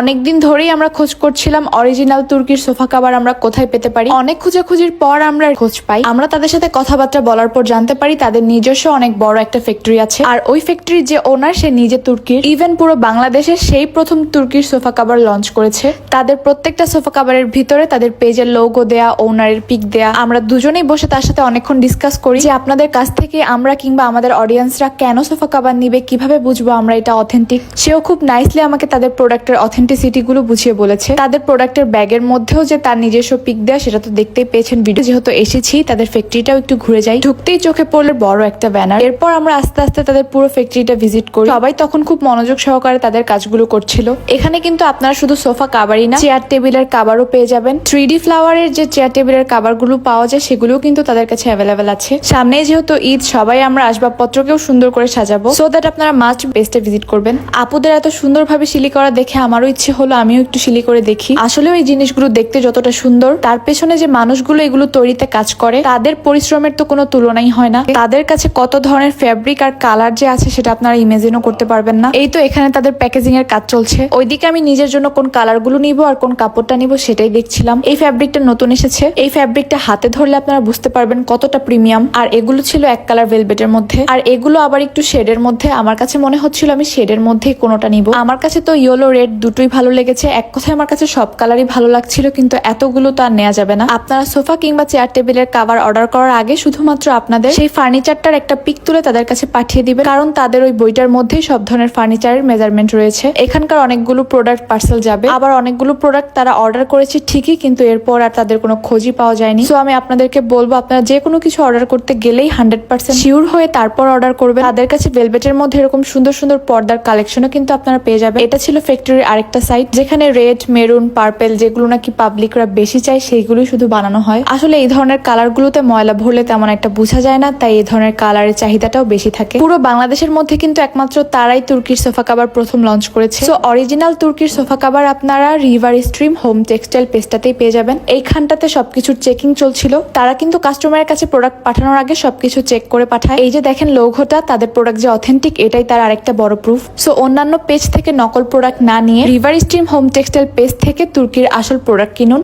অনেকদিন ধরেই আমরা খোঁজ করছিলাম অরিজিনাল তুর্কির সোফা কাবার আমরা কোথায় পেতে পারি। অনেক খোঁজাখুঁজির পর আমরা খোঁজ পাই। আমরা তাদের সাথে কথাবার্তা বলার পর জানতে পারি তাদের নিজস্ব অনেক বড় একটা ফ্যাক্টরি আছে। আর ওই ফ্যাক্টরির যে ওনার সে নিজে তুর্কির। ইভেন পুরো বাংলাদেশের সেই প্রথম তুর্কির সোফা কাভার লঞ্চ করেছে। তাদের প্রত্যেকটা সোফা কাভারের ভিতরে তাদের পেজের লোগো দেয়া ওনারের পিক দেয়া। আমরা দুজনেই বসে তার সাথে অনেকক্ষণ ডিসকাস করি যে আপনাদের কাছ থেকে আমরা কিংবা আমাদের অডিয়েন্সরা কেন সোফা কাভার নিবে, কীভাবে বুঝব আমরা এটা অথেন্টিক সেও খুব নাইসলি আমাকে তাদের প্রোডাক্টের অথেন্টিসিটি গুলো বুঝিয়ে বলেছে। তাদের প্রোডাক্টের ব্যাগের মধ্যেও যে তার নিজস্ব পিক দেয়া, সেটা তো দেখতেই পেয়েছেন ভিডিও যেহেতু এসেছি, তাদের ফ্যাক্টরিটাও একটু ঘুরে যাই। ঢুকতেই চোখে পড়ল বড় একটা ব্যানার এরপর আমরা আস্তে আস্তে তাদের পুরো ফ্যাক্টরিটা ভিজিট করি। সবাই তখন খুব মনোযোগ সহকারে তাদের কাজগুলো করছিল। এখানে কিন্তু আপনারা শুধু সোফা কাবারই না চেয়ার টেবিলের কাবারও পেয়ে যাবেন। থ্রি ডি ফ্লাওয়ারের যে চেয়ার টেবিলের কাবারগুলো পাওয়া যায়, সেগুলোও কিন্তু তাদের কাছে অ্যাভেলেবেল আছে। সামনে যেহেতু ঈদ, সবাই আমরা আসবাবপত্রকেও সুন্দর করে সাজাবো। সো দ্যাট আপনারা মাস্ট বেস্টে ভিজিট করবেন। আপুদের এত সুন্দরভাবে শিলি করা দেখে আমারও ইচ্ছে হলো আমিও একটু শিলি করে দেখি। আসলে এই জিনিসগুলো দেখতে যতটা সুন্দর, তার পেছনে যে মানুষগুলো এগুলো তৈরিতে কাজ করে, তাদের পরিশ্রমের তো কোনো তুলনাই হয় না। তাদের কাছে কত ধরনের ফ্যাব্রিক আর কালার যে আছে সেটা আপনারা ইমেজিনও করতে পারবেন না। এই তো এখানে তাদের প্যাকেজিং এর কাজ চলছে। ওইদিকে আমি নিজের জন্য কোন কালারগুলো নিবো আর কোন কাপড়টা নিবো সেটাই দেখছিলাম। এই ফ্যাব্রিকটা নতুন এসেছে। এই ফ্যাব্রিকটা হাতে ধরলে আপনারা বুঝতে পারবেন কতটা প্রিমিয়াম আর এগুলো ছিল এক কালার ভেলভেটের মধ্যে। আর এগুলো আবার একটু শেডের মধ্যে। আমার কাছে মনে হচ্ছিল আমি শেডের মধ্যেই কোনোটা নিব। আমার কাছে তো ইয়েলো রেড দুটোই ভালো লেগেছে। এক কথায় আমার কাছে সব কালারই ভালো লাগছিল, কিন্তু এতগুলো তো আর নেওয়া যাবে না। আপনারা সোফা কিংবা চেয়ার টেবিলের কাভার অর্ডার করার আগে শুধুমাত্র আপনাদের সেই ফার্নিচারটার একটা পিক তুলে তাদের কাছে পাঠিয়ে দিবেন, কারণ তাদের ওই বইটার মধ্যেই সব ধরনের ফার্নিচারের মেজারমেন্ট রয়েছে। এখানকার অনেকগুলো প্রোডাক্ট পার্সেল যাবে। আবার অনেকগুলো প্রোডাক্ট তারা অর্ডার করেছে ঠিকই, কিন্তু এরপর আর তাদের কোনো খোঁজই পাওয়া যায়নি। সো আমি আপনাদেরকে বলব, আপনারা যে কোনো কিছু অর্ডার করতে গেলেই হান্ড্রেড পার্সেন্ট শিওর হয়ে তারপর অর্ডার করবেন। তাদের কাছে ভেলভেটের মধ্যে এরকম সুন্দর সুন্দর পর্দার কালেকশনও কিন্তু আপনারা পেয়ে যাবেন। এটা ছিল ফ্যাক্টরির আরেকটা সাইট যেখানে রেড মেরুন পার্পেল যেগুলো নাকি পাবলিকরা বেশি চায়, সেইগুলোই শুধু বানানো হয়। আসলে এই ধরনের কালারগুলোতে ময়লা ভরলে তেমন একটা বোঝা যায় না, তাই এই ধরনের কালারের চাহিদাটাও বেশি থাকে। পুরো বাংলাদেশের মধ্যে কিন্তু একমাত্র তারাই তুর্কির সোফা কাবার প্রথম লঞ্চ করেছে। সো অরিজিনাল তুর্কির সোফা কাবার আপনারা রিভার স্ট্রিম হোম টেক্সটাইল পেজটাতেই পেয়ে যাবেন। এইখানটাতে সবকিছুর চেকিং চলছিল। তারা কিন্তু কাস্টমারের কাছে প্রোডাক্ট পাঠানোর আগে সবকিছু চেক করে পাঠায়। এই যে দেখেন লোগোটা তাদের প্রোডাক্ট যে অথেন্টিক এটাই তার আরেকটা বড় প্রুফ সো অন্যান্য পেজ থেকে নকল প্রোডাক্ট না নিয়ে river stream home textile page থেকে তুর্কির আসল প্রোডাক্ট কিনুন।